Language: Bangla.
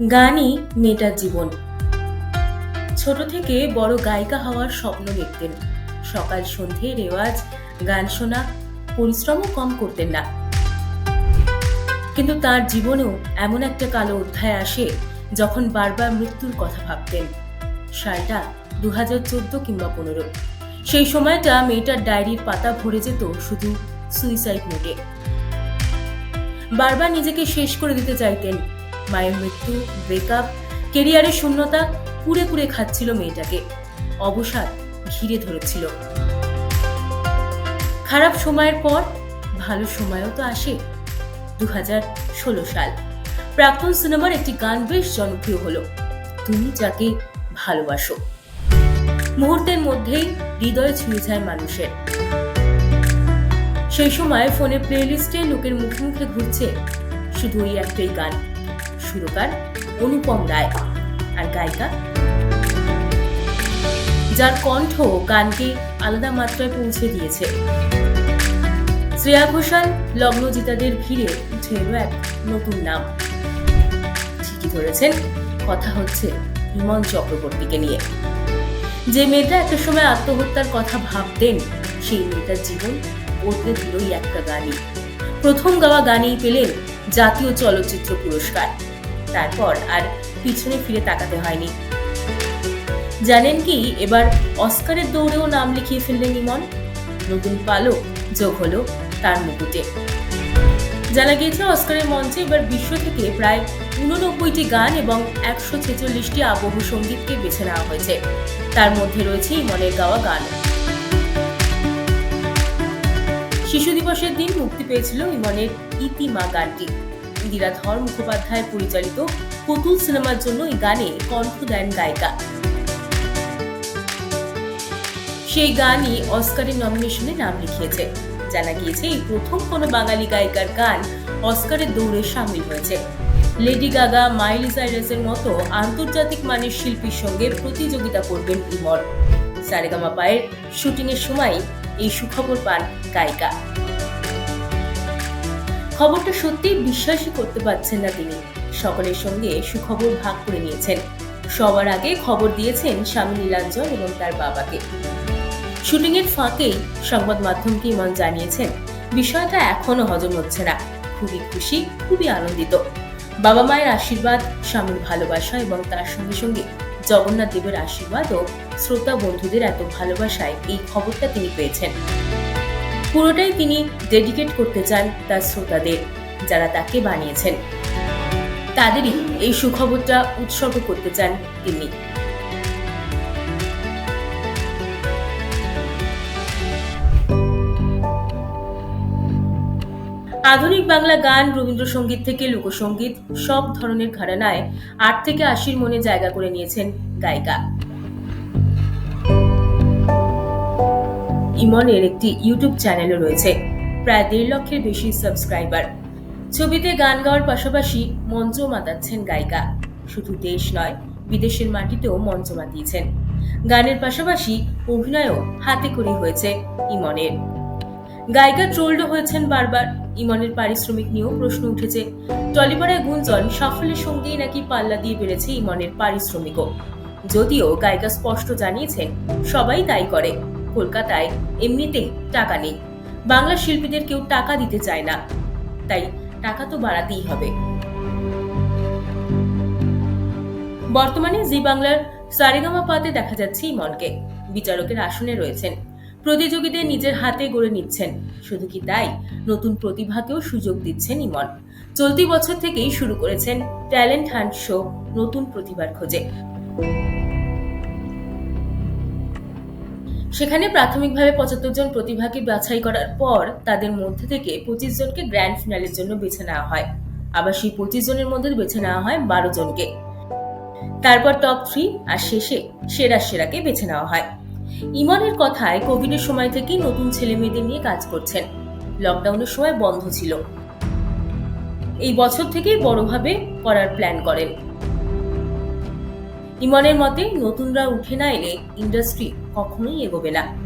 গানই মেয়েটার জীবন। ছোট থেকে বড় গায়িকা হওয়ার স্বপ্ন দেখতেন। সকাল সন্ধে রেওয়াজ, গান শোনা, পরিশ্রমও কম করতেন না। কিন্তু তার জীবনেও এমন একটা কালো অধ্যায় আসে যখন বারবার মৃত্যুর কথা ভাবতেন। সালটা দু হাজার চোদ্দ কিংবা পনেরো। সেই সময়টা মেয়েটার ডায়েরির পাতা ভরে যেত শুধু সুইসাইড নোটে বারবার নিজেকে শেষ করে দিতে চাইতেন মায়ের মৃত্যু ব্রেকআপ কেরিয়ারের শূন্যতা, কুড়ে কুড়ে খাচ্ছিল মেয়েটাকে। অবসাদ ঘিরে ধরেছিল। খারাপ সময়ের পর ভালো সময়ও তো আসে। দু সাল। প্রাক্তন সিনেমার একটি গান বেশ জনপ্রিয় হলো। তুমি যাকে ভালোবাসো। মুহূর্তের মধ্যেই হৃদয় ছুঁয়ে যায় মানুষের। সেই সময় ফোনের প্লেলিস্টে লোকের মুখে মুখে ঘুরছে শুধু ওই একটাই গান। সুরকার অনুপম রায় আর গায়িকা। যার কণ্ঠ গানকে আলাদা মাত্রায় পৌঁছে দিয়েছে। শ্রেয়া ঘোষাল লগ্নজিতাদের ভিড়ে উঠে এলো এক নতুন নাম। ঠিকই ধরেছেন, কথা হচ্ছে হিমন চক্রবর্তীকে নিয়ে। যে মেয়েটা একটা সময় আত্মহত্যার কথা ভাবতেন, সেই মেয়েটার জীবন বদলে দিল এই একটা গানই। প্রথম গাওয়া গানেই পেলেন জাতীয় চলচ্চিত্র পুরস্কার। তারপর আর পিছনে ফিরে তাকাতে হয়নি। জানেন কি, এবার অস্কারের দৌড়েও নাম লিখিয়ে ফেললেন ইমন। নতুন পালক যোগ হলো তার মুকুটে। জানা গিয়েছে, অস্কারের মঞ্চে এবার বিশ্ব থেকে প্রায় উননব্বইটি গান এবং একশো ছেচল্লিশটি আবহ সঙ্গীতকে বেছে নেওয়া হয়েছে। তার মধ্যে রয়েছে ইমনের গাওয়া গান। শিশু দিবসের দিন মুক্তি পেয়েছিল ইমনের ইতিমা গানটি। ইন্দিরা ধর মুখোপাধ্যায় পরিচালিত পুতুল সিনেমার জন্য এই গানে কণ্ঠ দেন গায়িকা। সেই গানই অস্কারের নমিনেশনে নাম লিখিয়েছে। জানা গিয়েছে, এই প্রথম কোনো বাঙালি গায়িকার গান অস্কারের দৌড়ে সামিল হয়েছে। লেডি গাগা মাইলি সাইরাসের মতো আন্তর্জাতিক মানের শিল্পীর সঙ্গে প্রতিযোগিতা করবেন ইমর সারেগামা পায়ের শুটিং এর সময় এই সুখবর পান গায়িকা। খবরটা সত্যি বিশ্বাসই করতে পারছেন না তিনি। সকলের সঙ্গে সুখবর ভাগ করে নিয়েছেন। সবার আগে খবর দিয়েছেন স্বামী নীলাঞ্জন এবং তার বাবাকে। শুটিং এর ফাঁকেই সংবাদ মাধ্যমকে ইমন জানিয়েছেন, বিষয়টা এখনও হজম হচ্ছে না। খুবই খুশি, খুবই আনন্দিত। বাবা মায়ের আশীর্বাদ, স্বামীর ভালোবাসা এবং তার সঙ্গে সঙ্গে জগন্নাথ দেবের আশীর্বাদ ও শ্রোতা বন্ধুদের এত ভালোবাসায় এই খবরটা তিনি পেয়েছেন। পুরোটাই তিনি ডেডিকেট করতে চান তার শ্রোতাদের, যারা তাকে বানিয়েছেন। তাদেরই এই সুখবরটা উৎসর্গ করতে চান তিনি। আধুনিক বাংলা গান, রবীন্দ্রসঙ্গীত থেকে লোকসঙ্গীত সব ধরনের ঘরানায় আট থেকে আশির মনে জায়গা করে নিয়েছেন গায়িকা। ইমনের একটি ইউটিউব চ্যানেলও রয়েছে। প্রায় দেড় লক্ষের বেশি সাবস্ক্রাইবার ছবিতে গান গাওয়ার পাশাপাশি মঞ্চ মাতাচ্ছেন গায়িকা। শুধু দেশ নয়, বিদেশের মাটিতেও মঞ্চ মাতিয়েছেন। গানের পাশাপাশি অভিনয়ও হাতে করি হয়েছে ইমনের। গায়িকা ট্রোল্ড হয়েছেন বারবার। ইমনের পারিশ্রমিক নিয়েও প্রশ্ন উঠেছে। টলিপাড়ায় গুঞ্জন, সাফল্যের সঙ্গেই নাকি পাল্লা দিয়ে বেড়েছে ইমনের পারিশ্রমিকও। যদিও গায়িকা স্পষ্ট জানিয়েছেন, সবাই তাই করে। কলকাতায় এমনিতেই টাকা নেই। বাংলা শিল্পীদের কেউ টাকা দিতে চায় না। তাই টাকা তো বাড়াতেই হবে। বর্তমানে জি বাংলার সারেগামা পাতে দেখা যাচ্ছে ইমনকে বিচারকের আসনে রয়েছেন। প্রতিযোগীদের নিজের হাতে গড়ে নিচ্ছেন। শুধু কি তাই? নতুন প্রতিভাকেও সুযোগ দিচ্ছেন ইমন। চলতি বছর থেকেই শুরু করেছেন ট্যালেন্ট হান্ট শো নতুন প্রতিভার খোঁজে। সেখানে প্রাথমিকভাবে পঁচাত্তর জন প্রতিভাকে বাছাই করার পর তাদের মধ্যে থেকে পঁচিশ জনকে গ্র্যান্ড ফিনালের জন্য বেছে নেওয়া হয়। আবার সেই পঁচিশ জনের মধ্যে বেছে নেওয়া হয় বারো জনকে। তারপর টপ থ্রি আর শেষে সেরা সেরাকে বেছে নেওয়া হয়। ইমনের কথায় কোভিডের সময় থেকেই নতুন ছেলে মেয়েদের নিয়ে কাজ করছেন। লকডাউনের সময় বন্ধ ছিল। এই বছর থেকেই বড়ভাবে করার প্ল্যান করেন। ইমনের মতে, নতুনরা উঠে না এলে ইন্ডাস্ট্রি কখনোই এগোবে না।